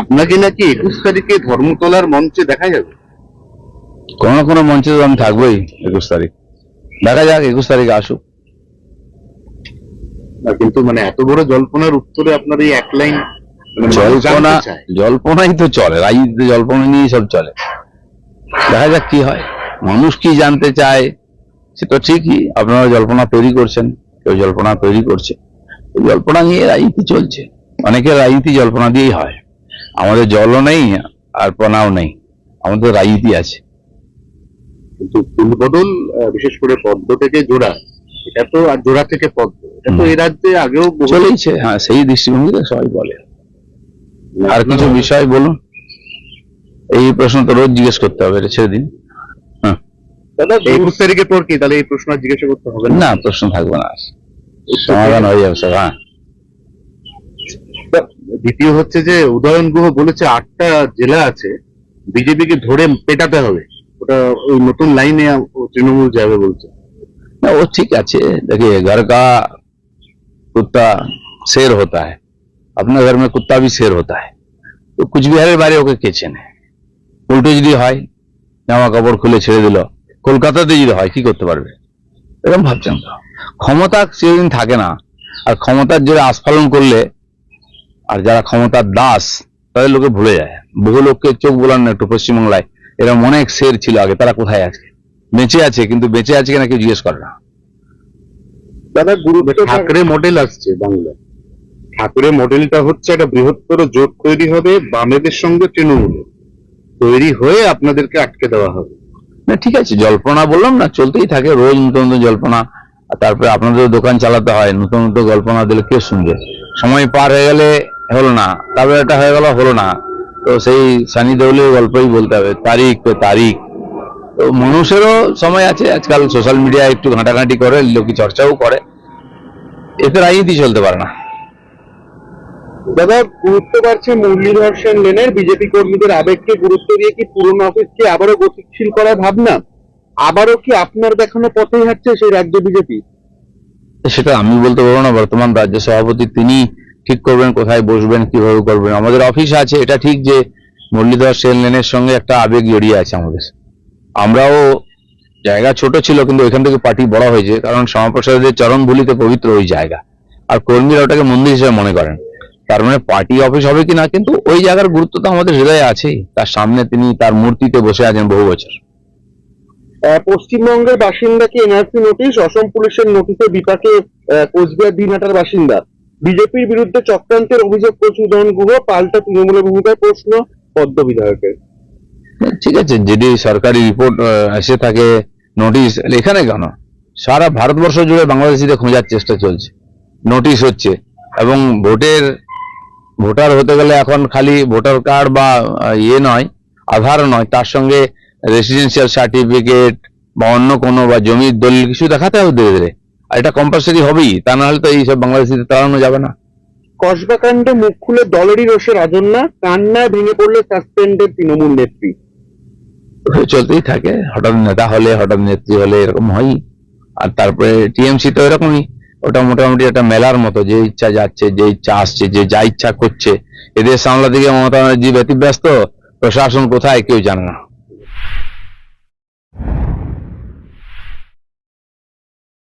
আপনাকে নাকি একুশ তারিখে ধর্মতলার মঞ্চে দেখা যাবে। কোনো না কোনো মঞ্চে তো আমি থাকবোই একুশ তারিখ। দেখা যাক একুশ তারিখ আসুক। না, কিন্তু মানে এত বড় জল্পনার উত্তরে আপনার এই এক লাইন মানে মানুষ জল্পনা চায়। জল্পনাই তো চলে রাজনীতিতে জল্পনা নিয়েই সব চলে। দেখা যাক কি হয়। মানুষ কি জানতে চায় সে তো ঠিকই আপনারা জল্পনা তৈরি করছেন কেউ জল্পনা তৈরি করছে। জল্পনা নিয়ে রাজনীতি চলছে। অনেকের রাজনীতি জল্পনা দিয়েই হয়। আমাদের জলও নেই আর পনাও নেই। আমাদের রাজনীতি আছে। কিন্তু ফুলবদল আহ, বিশেষ করে পদ্ম থেকে জোড়া এটা তো আর জোড়া থেকে পদ্ম এটা তো। এই রাজ্যে আগেও চলেইছে হ্যাঁ সেই দৃষ্টিভঙ্গিতে সবাই বলে। আর কিছু বিষয় বলুন? এই প্রশ্ন তো রোজ জিজ্ঞেস করতে হবে এটা ছেড়ে দিন। হ্যাঁ। দাদা একুশ তারিখের পর কি? তাহলে এই প্রশ্ন জিজ্ঞাসা করতে হবে না? প্রশ্ন থাকবে না। সমাধান হয়ে যাবে সব হ্যাঁ। দ্বিতীয় হচ্ছে যে উদয়ন গুহ বলেছে আটটা জেলা আছে বিজেপিকে ধরে পেটাতে হবে ওটা ওই নতুন লাইনে তৃণমূল যাবে বলছে ना वो ठीक अच्छे देखिए घर का कुत्ता शेर होता है अपने घर में कुत्ता भी शेर होता है তো কুচবিহারের বাইরে ওকে কে চেনে উল্টো যদি হয় জামা কাপড় খুলে ছেড়ে দিল কলকাতাতে যদি হয় কি করতে পারবে এরকম ভাবছেন তো ক্ষমতা চিরদিন থাকে না আর ক্ষমতার জোরে আস্ফালন করলে আর যারা ক্ষমতার দাস তাদের লোকে ভুলে যায়। বহু লোককে চোখ বোলান না একটু পশ্চিমবাংলায়। এরকম অনেক শের ছিল আগে তারা কোথায় আছে? বেঁচে আছে কিন্তু বেঁচে আছে কিনা কেউ জিজ্ঞেস করে না। দাদা গুরুত্ব ঠাকুরে মডেল আসছে বাংলায়। ঠাকুরের মডেলটা হচ্ছে একটা বৃহত্তর জোট তৈরি হবে বামেদের সঙ্গে তৃণমূলের তৈরি হয়ে আপনাদেরকে আটকে দেওয়া হবে। না ঠিক আছে জল্পনা বললাম না চলতেই থাকে রোজ নতুন নতুন জল্পনা। আর তারপরে আপনাদের দোকান চালাতে হয় নতুন নতুন গল্পনা দিলে কে শুনবে? সময় পার হয়ে গেলে হলো না। তারপরে এটা হয়ে গেল হলো না। তো সেই সানি দেউলের গল্পই বলতে হবে তারিখ তো তারিখ। তো মানুষেরও সময় আছে আজকাল সোশ্যাল মিডিয়ায় একটু ঘাঁটাঘাঁটি করে লোকে চর্চাও করে। এতে রাজনীতি চলতে পারে না। দাদা গুরুত্ব বাড়ছে মুরলীধর সেন লেনের। বিজেপি কর্মীদের আবেগকে গুরুত্ব দিয়ে কি পুরনো অফিসকে আবারও গতিশীল করার ভাবনা? আবারও কি আপনার দেখানো পথেই হাঁটছে সেই রাজ্য বিজেপি? সেটা আমি বলতে পারব না বর্তমান রাজ্য সভাপতি তিনি ঠিক করবেন, কোথায় বসবেন, কীভাবে করবেন। আমাদের অফিস আছে, এটা ঠিক যে মুরলীধর সেন লেনের সঙ্গে একটা আবেগ জড়িয়ে আছে আমাদের। আমরাও জায়গা ছোট ছিল, কিন্তু ওইখান থেকে পার্টি বড় হয়েছে, কারণ শ্যামাপ্রসাদের চরণ ভুলিতে পবিত্র ওই জায়গা। আর কর্মীরা ওটাকে মন্দির হিসেবে মনে করেন। তার মানে পার্টি অফিস হবে কিনা, কিন্তু ওই জায়গার গুরুত্ব তো আমাদের হৃদয়ে আছেই। তার সামনে তিনি তার মূর্তিতে বসে আছেন বহু বছর। পশ্চিমবঙ্গের বাসিন্দাকে এনআরসি নোটিশ? অসম পুলিশের নোটিশে বিপাকে কোচবিহার দিনহাটার বাসিন্দা। বিজেপির বিরুদ্ধে চক্রান্তের অভিযোগ করছে উদয়ন গুহ, পাল্টা তৃণমূলের ভূমিকায় প্রশ্ন পদ্ম বিধায়কের। ঠিক আছে, যদি সরকারি রিপোর্ট এসে থাকে, নোটিশ, এখানে কেন? সারা ভারতবর্ষ জুড়ে বাংলাদেশিদের খোঁজার চেষ্টা চলছে। নোটিশ হচ্ছে, এবং ভোটের, ভোটার হতে গেলে এখন খালি ভোটার কার্ড বা ইয়ে নয়, আধার নয়, তার সঙ্গে রেসিডেন্সিয়াল সার্টিফিকেট বা অন্য কোনো বা জমির দলিল কিছু দেখাতে হবে ধীরে ধীরে। আর এটা কম্পালসারি হবেই তা না হলে তো এইসব বাংলাদেশিদের তাড়ানো যাবে না। কসবা কাণ্ডে মুখ খুলে দলেরই রোষে রাজন্যা কান্নায় ভেঙে পড়লে সাসপেন্ডেড তৃণমূল নেত্রী। চলতেই থাকে হঠাৎ নেতা হলে হঠাৎ নেত্রী হলে এরকম হয় আর তারপরে টিএমসি তো এরকমই ওটা মোটামুটি একটা মেলার মতো যে ইচ্ছা যাচ্ছে যে ইচ্ছা আসছে যে যা ইচ্ছা করছে। এদের সামলা দিকে মমতা ব্যানার্জি ব্যতিব্যস্ত প্রশাসন কোথায় কেউ জানে না।